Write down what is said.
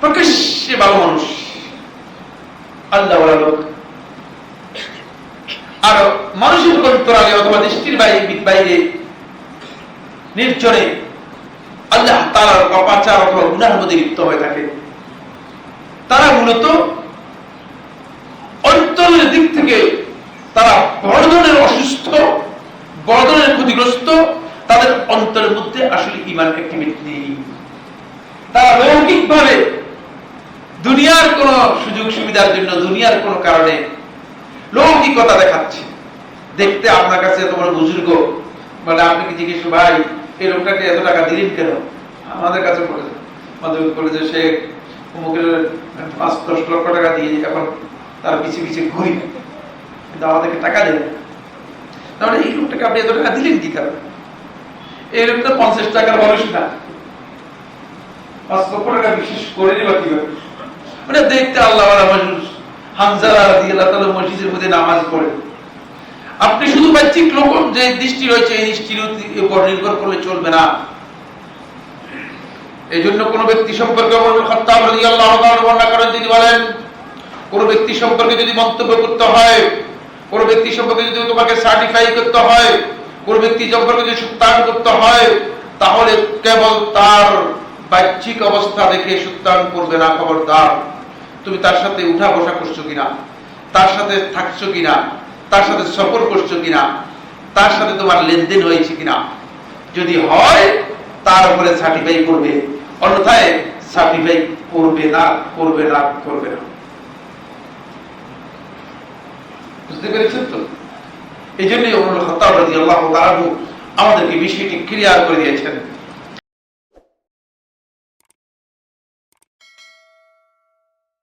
প্রকাশ্যে ভালো মানুষ? আল্লাহ লোক। আর মানুষের অন্তরালে অথবা দৃষ্টির বাইরে বাইরে নির্জনে আল্লাহ তালার অপাচার অথবা গুনার মধ্যে লিপ্ত হয়ে থাকে। তারা মূলত অন্তরের দিক থেকে তারা বড় ধরনের অসুস্থ, বড় ধরনের ক্ষতিগ্রস্ত, তাদের অন্তরের মধ্যে আসলে ইমান অ্যাক্টিভিটি নেই তারা লৌকিক ভাবে দুনিয়ার কোন সুযোগ সুবিধার জন্য, দুনিয়ার কোন কারণে লৌকিকতা দেখাচ্ছে। দেখতে আপনার কাছে এত বড় বুজুর্গ আপনি কি জিজ্ঞেস ভাই, এই লোকটাকে এত টাকা দিলেন কেন? আমাদের কাছে বলেছে বলে যে সে অমুকের পাঁচ, দশ লক্ষ টাকা দিয়ে এখন তার পিছিয়ে পিছিয়ে ঘুরি। কিন্তু আমাদেরকে টাকা দেবে তাহলে এই লোকটাকে আপনি এত টাকা দিলেন কি কারণে? এই লোকটা পঞ্চাশ টাকার মানুষ না। পাঁচ লক্ষ টাকা বিশেষ করে নিবা কীভাবে? মানে দেখতে আল্লাহ মসজিদের মধ্যে নামাজ আপনি শুধু যে দৃষ্টি রয়েছে, এই দৃষ্টির উপর নির্ভর করলে চলবে না। এই জন্য কোন ব্যক্তি সম্পর্কে বর্ণনা করেন, তিনি বলেন, কোন ব্যক্তি সম্পর্কে যদি মন্তব্য করতে হয়, কোন ব্যক্তি সম্পর্কে যদি তোমাকে সার্টিফাই করতে হয়, কোন ব্যক্তি সম্পর্কে যদি করতে হয়, তাহলে কেবল তার বাহ্যিক অবস্থা দেখে সত্যায়ন করবে না খবরদার। তুমি তার সাথে উঠা বসা করছ কিনা? তার সাথে থাকছো কিনা? তার সাথে সফর করছ কিনা? তার সাথে তোমার লেনদেন হয়েছে কিনা? যদি হয়, তার উপরে সার্টিফাই করবে। অন্যথায় সার্টিফাই করবে না করবে না করবে না। বুঝতে পেরেছেন তো? এই জন্যই রাদিয়াল্লাহু তাআলা আমাদেরকে বিষয়টি ক্লিয়ার করে দিয়েছেন।